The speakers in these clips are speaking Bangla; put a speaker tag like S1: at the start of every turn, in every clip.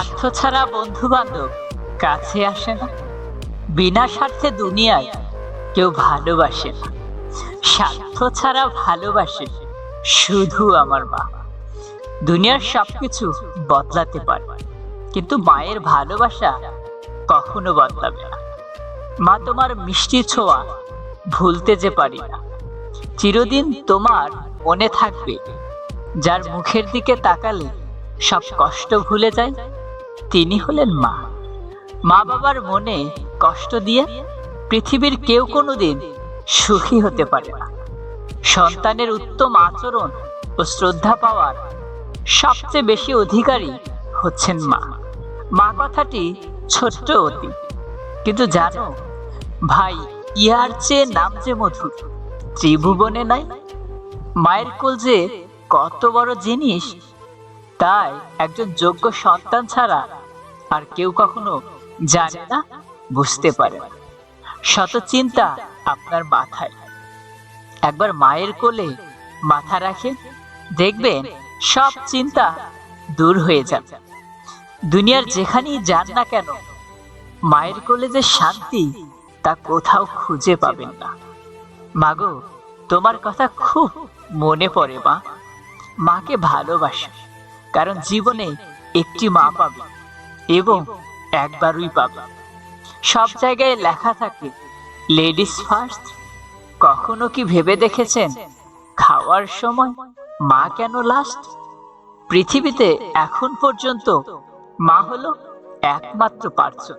S1: স্বার্থ ছাড়া বন্ধু বান্ধব কাছে আসে না। বিনা স্বার্থে দুনিয়ায় কেউ ভালোবাসে না। স্বার্থ ছাড়া ভালোবাসে শুধু আমার মা। দুনিয়ার সবকিছু বদলাতে পারে, কিন্তু মায়ের ভালোবাসা কখনো বদলাবে না। মা তোমার মিষ্টি ছোঁয়া ভুলতে যে পারি না। চিরদিন তোমার মনে থাকবে, যার মুখের দিকে তাকালে সব কষ্ট ভুলে যায় তিনি হলেন মা। মা বাবার মনে কষ্ট দিয়ে পৃথিবীর কেউ কোনোদিন সুখী হতে পারে না। সন্তানের উত্তম আচরণ ও শ্রদ্ধা পাওয়ার সবচেয়ে বেশি অধিকারী হচ্ছেন মা। মা কথাটি ছোট্ট অতি। কিন্তু জানো, ভাই ইয়ার চেয়ে নাম যে মধুর, ত্রিভুবনে নাই? মায়ের কোল যে কত বড় জিনিস, তাই একজন যোগ্য সন্তান ছাড়া আর কেউ কখনো জানে না, বুঝতে পারে শত চিন্তা আপনার মাথায়। একবার মায়ের কোলে মাথা রাখে, দেখবেন সব চিন্তা দূর হয়ে যাবে। দুনিয়ার যেখানেই যান না কেন, মায়ের কোলে যে শান্তি, তা কোথাও খুঁজে পাবেন না। মাগো, তোমার কথা খুব মনে পড়ে মা। মাকে ভালোবাসো, কারণ জীবনে একটি মা পাবে। এবং একবারই পাবে। সব জায়গায় লেখা থাকে লেডিস ফার্স্ট কখনো কি ভেবে দেখেছেন? খাওয়ার সময় মা কেন লাস্ট পৃথিবীতে এখন পর্যন্ত মা হলো একমাত্র পার্সন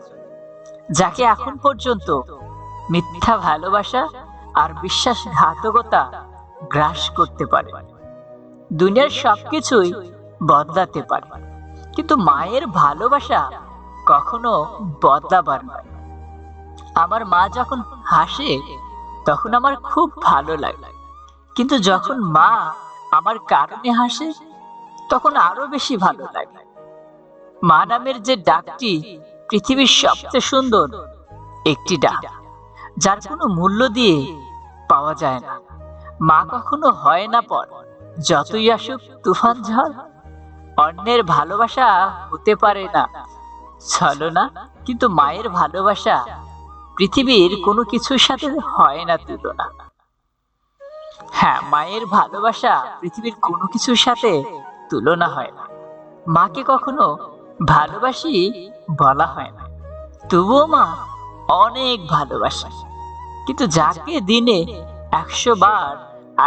S1: যাকে এখন পর্যন্ত মিথ্যা ভালোবাসা আর বিশ্বাসঘাতকতা গ্রাস করতে পারে। দুনিয়ার সবকিছুই বদলাতে পারে। কিন্তু মায়ের ভালোবাসা কখনো বদলাবার নয়। আমার মা যখন হাসে, তখন আমার খুব ভালো লাগে। কিন্তু যখন মা আমার কারণে হাসে, তখন আরও বেশি ভালো লাগে। মা নামের যে ডাকটি পৃথিবীর সবচেয়ে সুন্দর একটি ডাক, যার কোনো মূল্য দিয়ে পাওয়া যায় না। মা কখনো হয় না পর, যতই আসুক তুফান ঝড় অন্যের ভালোবাসা হতে পারে না। চলো না, কিন্তু মায়ের ভালোবাসা পৃথিবীর কোনো কিছুর সাথে হয় না তুলনা। হ্যাঁ মায়ের ভালোবাসা পৃথিবীর কোনো কিছুর সাথে তুলনা হয় না। মাকে কখনো ভালোবাসি বলা হয় না। তবুও মা অনেক ভালোবাসে। কিন্তু যাকে দিনে একশো বার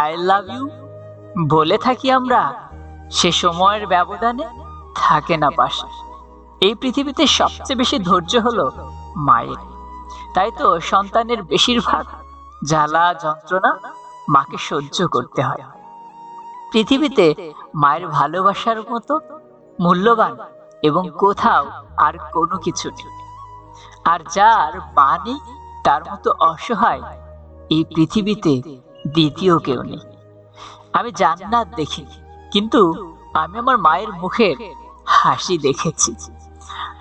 S1: আই লাভ ইউ বলে থাকি আমরা সে সময়ের ব্যবধানে থাকে না পাশে। এই পৃথিবীতে সবচেয়ে বেশি ধৈর্য হলো মায়ের। তাই তো সন্তানের বেশিরভাগ জ্বালা, যন্ত্রণা মাকে সহ্য করতে হয়। পৃথিবীতে মায়ের ভালোবাসার মতো মূল্যবান এবং কোথাও আর কোনো কিছু নেই। আর যার মা নেই তার মতো অসহায় এই পৃথিবীতে দ্বিতীয় কেউ নেই। আমি জান্নাত দেখিনি কিন্তু আমি আমার মায়ের মুখের হাসি দেখেছি।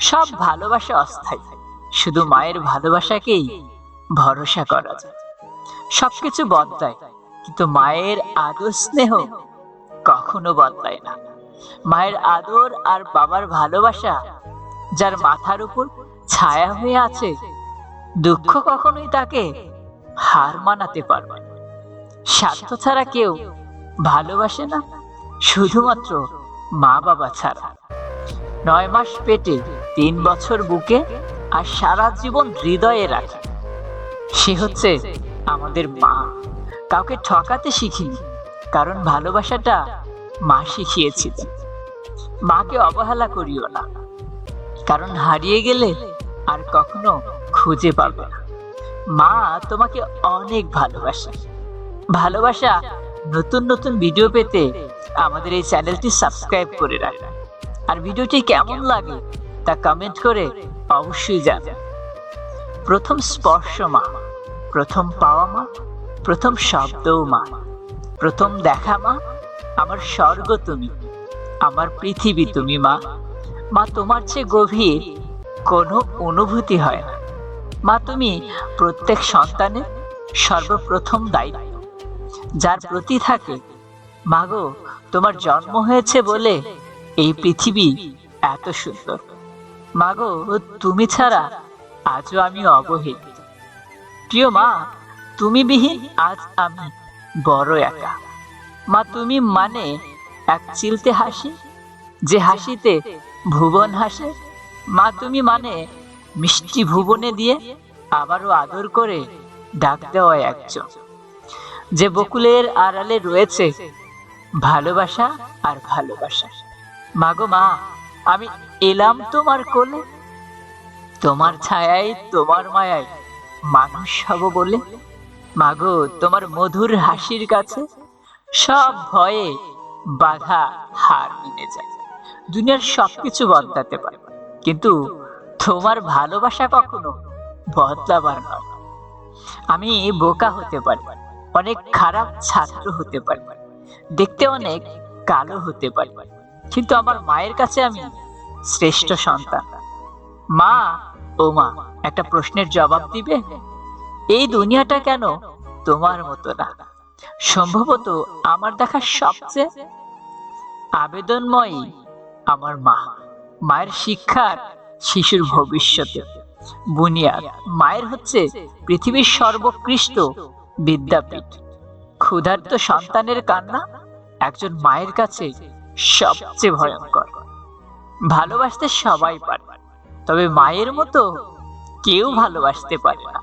S1: সব ভালোবাসা অস্থায়ী। শুধু মায়ের ভালোবাসাকেই ভরসা করা যায়। সবকিছু বদলায়, কিন্তু মায়ের আদর স্নেহ কখনো বদলায় না। মায়ের আদর আর বাবার ভালোবাসা, যার মাথার উপর ছায়া হয়ে আছে, দুঃখ কখনোই তাকে হার মানাতে পারবে না। স্বার্থ ছাড়া কেউ ভালোবাসে না। শুধুমাত্র মা বাবা ছাড়া। নয় মাস পেটে, তিন বছর বুকে আর সারা জীবন হৃদয়ে রাখে। সে হচ্ছে আমাদের মা। কাউকে ঠকাতে শিখিনি, কারণ ভালোবাসাটা মা শিখিয়েছিল। মাকে অবহেলা করিও না, কারণ হারিয়ে গেলে আর কখনো খুঁজে পাবে না। মা তোমাকে অনেক ভালোবাসে। ভালোবাসা নতুন নতুন ভিডিও পেতে আমাদের এই চ্যানেলটি সাবস্ক্রাইব করে রাখুন আর ভিডিওটি কেমন লাগে তা কমেন্ট করে অবশ্যই জানান প্রথম স্পর্শ মা, প্রথম পাওয়া মা, প্রথম শব্দও মা, প্রথম দেখা মা, আমার স্বর্গ তুমি, আমার পৃথিবী তুমি মা। মা, তোমার চেয়ে গভীর কোনো অনুভূতি হয় না। মা, তুমি প্রত্যেক সন্তানের সর্বপ্রথম দায়িত্ব। যার প্রতি থাকে। মাগো, তোমার জন্ম হয়েছে বলে এই পৃথিবী এত সুন্দর। মাগো, তুমি ছাড়া আজও আমি অবহেলিত প্রিয় মা, তুমি বিহীন, আজ আমি বড় একা। মা, তুমি মানে এক চিলতে হাসি, যে হাসিতে ভুবন হাসে। মা, তুমি মানে মিষ্টি ভুবনে দিয়ে আবারও আদর করে ডাক দেওয়া একজন। যে বকুলের আড়ালে রয়েছে ভালোবাসা আর ভালোবাসা। মাগো মা, আমি এলাম তোমার কোলে, তোমার ছায়ায়, তোমার মায়ায় মানুষ হব বলে। মাগো, তোমার মধুর হাসির কাছে সব ভয়ে বাধা হার মেনে যায়। দুনিয়ার সবকিছু বদলাতে পারে, কিন্তু তোমার ভালোবাসা কখনো বদলাবার নয়। আমি বোকা হতে পারি। অনেক খারাপ ছাত্র হতে পারি। দেখতে অনেক কালো হতে পারি। কিন্তু আমার মায়ের কাছে আমি শ্রেষ্ঠ সন্তান। মা ও মা, একটা প্রশ্নের জবাব দিবে? এই দুনিয়াটা কেন তোমার মতো না? সম্ভবত আমার দেখা সবচেয়ে আবেদনময়ী আমার মা। মায়ের শিক্ষার শিশুর ভবিষ্যতে। বুনিয়াদ, মায়ের হচ্ছে পৃথিবীর সর্বোৎকৃষ্ট বিদ্যাপীঠ। ক্ষুধার্ত সন্তানের কান্না একজন মায়ের কাছে সবচেয়ে ভয়ঙ্কর। ভালোবাসতে সবাই পারে, তবে মায়ের মতো কেউ ভালোবাসতে পারে না।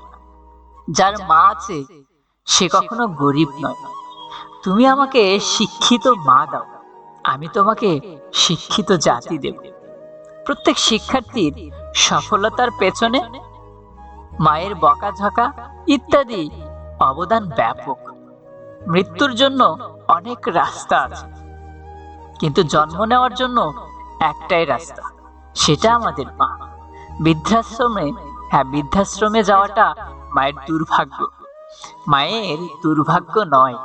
S1: যার মা আছে, সে কখনো গরিব নয়। তুমি আমাকে শিক্ষিত মা দাও, আমি তোমাকে শিক্ষিত জাতি দেব। প্রত্যেক শিক্ষার্থীর সফলতার পেছনে মায়ের বকাঝকা ইত্যাদি অবদান ব্যাপক। মৃত্যুর জন্য অনেক রাস্তা আছে। কিন্তু জন্ম নেওয়ার জন্য একটাই রাস্তা, সেটা আমাদের মা। বৃদ্ধাশ্রমে হ্যাঁ বৃদ্ধাশ্রমে যাওয়াটা মায়ের দুর্ভাগ্য। মায়ের দুর্ভাগ্য নয়,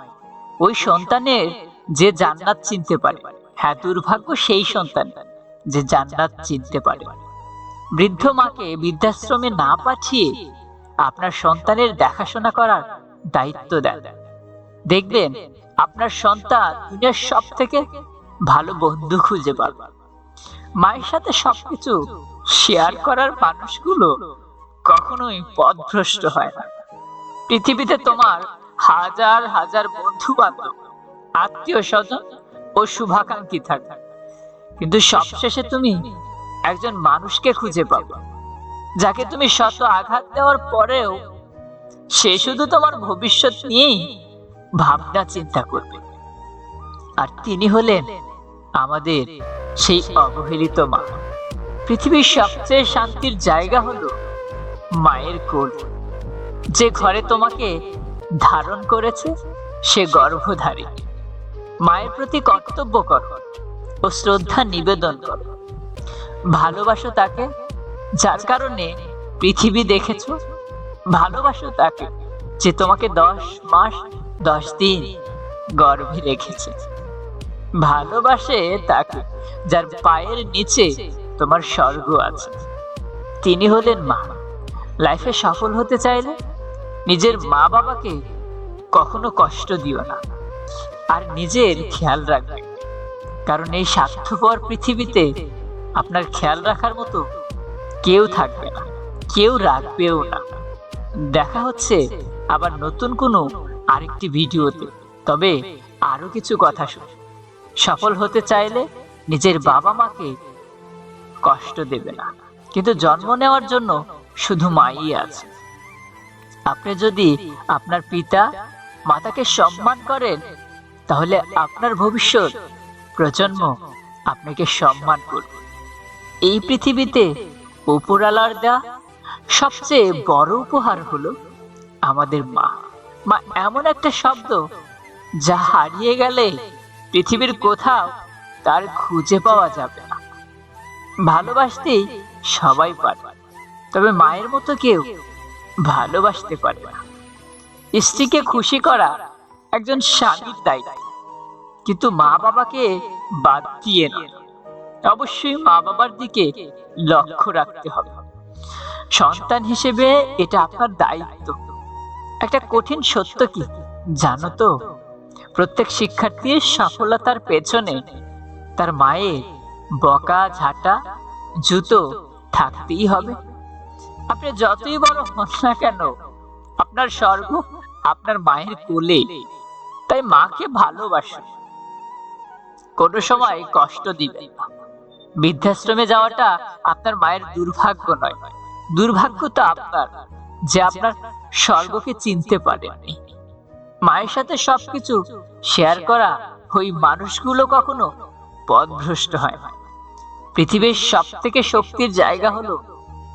S1: ওই সন্তানের যে জান্নাত চিনতে পারে। হ্যাঁ দুর্ভাগ্য সেই সন্তান যে জান্নাত চিনতে পারে। বৃদ্ধ মাকে বৃদ্ধাশ্রমে না পাঠিয়ে আপনার সন্তানের দেখাশোনা করার দায়িত্ব দেন। দেখবেন, আপনার সন্তান দুনিয়ার সব থেকে ভালো বন্ধু খুঁজে পাবে। মায়ের সাথে সবকিছু শেয়ার করার মানুষগুলো কখনোই পথভ্রষ্ট হয় না। পৃথিবীতে তোমার হাজার হাজার বন্ধু বান্ধব আত্মীয় স্বজন ও শুভাকাঙ্ক্ষী থাকে। কিন্তু সবশেষে তুমি একজন মানুষকে খুঁজে পাবে, যাকে তুমি শত আঘাত দেওয়ার পরেও সে শুধু তোমার ভবিষ্যৎ নিয়েই ভাবনা, চিন্তা করবে। আর তিনি হলেন আমাদের সেই অবহেলিত মা। পৃথিবীর সবচেয়ে শান্তির জায়গা হলো মায়ের কোল। যে ঘরে তোমাকে ধারণ করেছে, সে গর্ভধারী। মায়ের প্রতি কর্তব্য কর ও শ্রদ্ধা নিবেদন কর। ভালোবাসো তাকে যার কারণে পৃথিবী দেখেছ ভালোবাসো তাকে যে তোমাকে দশ মাস, দশ দিন গর্ভে রেখেছে। ভালোবাসে তাকে যার পায়ের নিচে তোমার স্বর্গ আছে। তিনি হলেন মা। লাইফে সফল হতে চাইলে নিজের মা বাবাকে কখনো কষ্ট দিও না। আর নিজের খেয়াল রাখবে। কারণ এই স্বার্থপর পৃথিবীতে আপনার খেয়াল রাখার মতো কেউ থাকবে না, কেউ রাখবেও না। দেখা হচ্ছে আবার নতুন কোনো আরেকটি ভিডিওতে। তবে আরও কিছু কথা শুন সফল হতে চাইলে নিজের বাবা মাকে কষ্ট দেবে না। কিন্তু জন্ম নেওয়ার জন্য শুধু মাই আছে। আপনি যদি আপনার পিতা মাতাকে সম্মান করেন, তাহলে আপনার ভবিষ্যৎ প্রজন্ম আপনাকে সম্মান করবে। এই পৃথিবীতে উপরালার দেওয়া সবচেয়ে বড় উপহার হলো আমাদের মা। মা, এমন একটা শব্দ যা হারিয়ে গেলে পৃথিবীর কোথাও তার খুঁজে পাওয়া যাবে না। ভালোবাসতেই সবাই পারে, তবে মায়ের মতো কেউ ভালোবাসতে পারে না। স্ত্রীকে খুশি করা একজন স্বামীর দায়িত্ব, কিন্তু মা বাবাকে বাদ দিয়ে না অবশ্যই মা বাবার দিকে লক্ষ্য রাখতে হবে। সন্তান হিসেবে এটা আপনার দায়িত্ব। একটা কঠিন সত্য কি, জানো তো? প্রত্যেক শিক্ষার্থীর সফলতার পেছনে তার মায়ের বকা, ঝাঁটা, জুতো থাকতেই হবে। আপনি যতই বড় হন না কেন, আপনার স্বর্গ আপনার মায়ের কোলে। তাই মাকে ভালোবাসুন কোনো সময় কষ্ট দিবেন না। বৃদ্ধাশ্রমে যাওয়াটা আপনার মায়ের দুর্ভাগ্য নয়। দুর্ভাগ্য তো আপনার, যে আপনার স্বর্গকে চিনতে পারেননি। মায়ের সাথে সবকিছু শেয়ার করা ওই মানুষগুলো কখনো পথভ্রষ্ট হয় না। পৃথিবীর সব থেকে শক্তির জায়গা হলো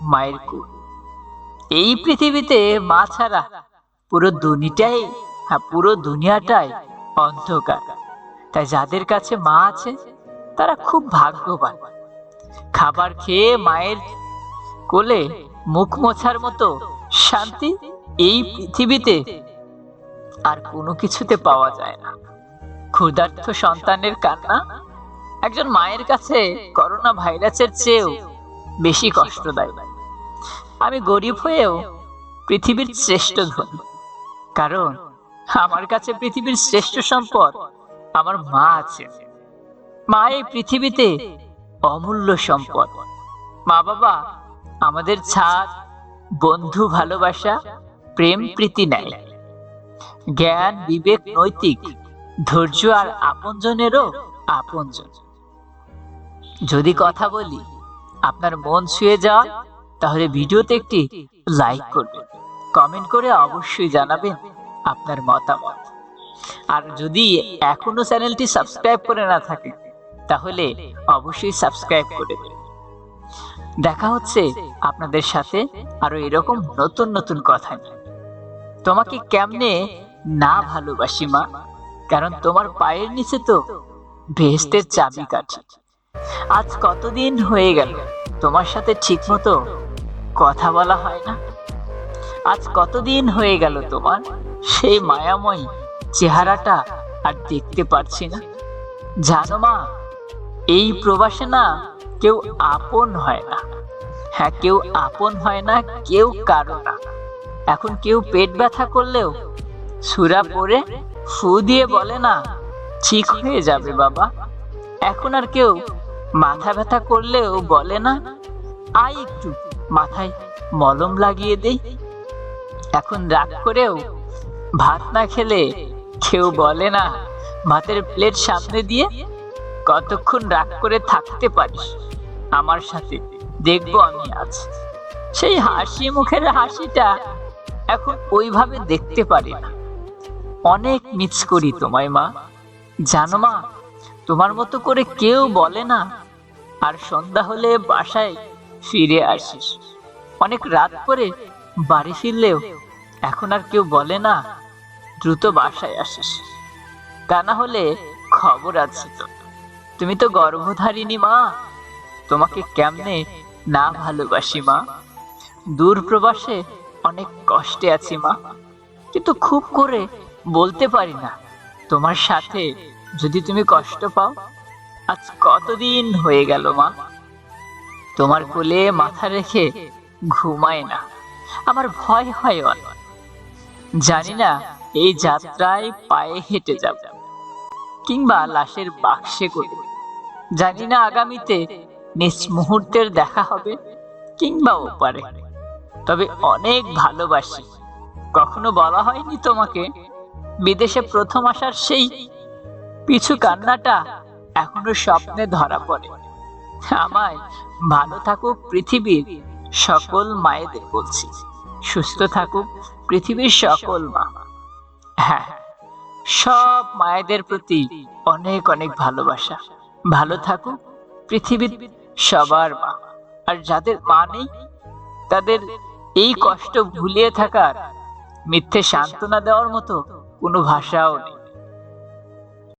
S1: মায়ের কুল। এই পৃথিবীতে মা ছাড়া পুরো দুনিটাই হ্যাঁ পুরো দুনিয়াটাই অন্ধকার। তাই যাদের কাছে মা আছে, তারা খুব ভাগ্যবান। খাবার খেয়ে মায়ের কোলে মুখ মোছার মতো শান্তি এই পৃথিবীতে আর কোনো কিছুতে পাওয়া যায় না। ক্ষুধার্থ সন্তানের কান্না একজন মায়ের কাছে করোনা ভাইরাসের চেয়েও বেশি কষ্টদায়ক। আমি গরিব হয়েও পৃথিবীর শ্রেষ্ঠ ধনী। কারণ আমার কাছে পৃথিবীর শ্রেষ্ঠ সম্পদ আমার মা আছে। মা এই পৃথিবীতে অমূল্য সম্পদ। মা বাবা আমাদের ছাদ, বন্ধু ভালোবাসা, প্রেম প্রীতি নেয়। জ্ঞান, বিবেক, নৈতিক, ধৈর্য আর আপনজনেরও আপনজন। যদি কথা বলি, আপনার মন ছুঁয়ে যাওয়া তাহলে ভিডিওতে একটি লাইক করবেন। কমেন্ট করে অবশ্যই জানাবেন আপনার মতামত। আর যদি এখনও চ্যানেলটি সাবস্ক্রাইব করে না থাকে তাহলে অবশ্যই সাবস্ক্রাইব করে দেবেন দেখা হচ্ছে আপনাদের সাথে আরও এরকম নতুন নতুন কথা নিয়ে। তোমাকে কেমনে না ভালোবাসি মা? কারণ তোমার পায়ের নিচে তো ভেস্তের চাবি কাঠি। আজ কতদিন হয়ে গেল? তোমার সাথে ঠিক মতো কথা বলা হয় না? আজ কতদিন হয়ে গেল তোমার সেই মায়াময় চেহারাটা আর দেখতে পারছি না? জানো মা, এই প্রবাসে না কেউ আপন হয় না। হ্যাঁ কেউ আপন হয় না, কেউ কারও না। এখন কেউ পেট ব্যথা করলেও সুরা পরে ফু দিয়ে বলে না, ঠিক হয়ে যাবে বাবা। এখন আর কেউ মাথা ব্যথা করলেও বলে না, আয় একটু, মাথায় মলম লাগিয়ে দেই। এখন রাগ করেও ভাত না খেলে কেউ বলে না, ভাতের প্লেট সামনে দিয়ে কতক্ষণ রাগ করে থাকতে পারিস? আমার সাথে দেখব আমি আজ। সেই হাসি মুখের হাসিটা এখন ওইভাবে দেখতে পারি না। অনেক মিস করি তোমায় মা। জানো মা, তোমার মতো করে কেউ বলে না, আর সন্ধ্যা হলে বাসায় ফিরে আসিস। অনেক রাত করে বাড়ি ফিরলেও এখন আর কেউ বলে না, দ্রুত বাসায় আসিস। তা না হলে খবর আছে তো। তুমি তো গর্ভধারিণী মা। তোমাকে কেমনে না ভালোবাসি, মা? দূর প্রবাসে অনেক কষ্টে আছি, মা। কিন্তু খুব করে বলতে পারি না। তোমার সাথে যদি তুমি কষ্ট পাও, আজ কতদিন হয়ে গেল, মা? তোমার কোলে মাথা রেখে ঘুমায় না। আমার ভয় হয় অনেক। জানি না এই যাত্রায় পায়ে হেঁটে যাব কিংবা লাশের বাক্সে করে। জানি না আগামীতে নিজ মুহূর্তের দেখা হবে কিংবা ওপারে। তবে অনেক ভালোবাসি। কখনো বলা হয়নি তোমাকে, বিদেশে প্রথম আসার সেই পিছু কান্নাটা এখনও স্বপ্নে ধরা পড়ে। আমায় ভালো থাকুক পৃথিবীর সকল মায়েদের বলছি। সুস্থ থাকুক পৃথিবীর সকল মা। হ্যাঁ সব মায়েদের প্রতি অনেক অনেক ভালোবাসা। ভালো থাকুক পৃথিবীর সবার মা। আর যাদের মা নেই, তাদের এই কষ্ট ভুলিয়ে থাকার মিথ্যে সান্ত্বনা দেওয়ার মতো কোনো ভাষাও নেই।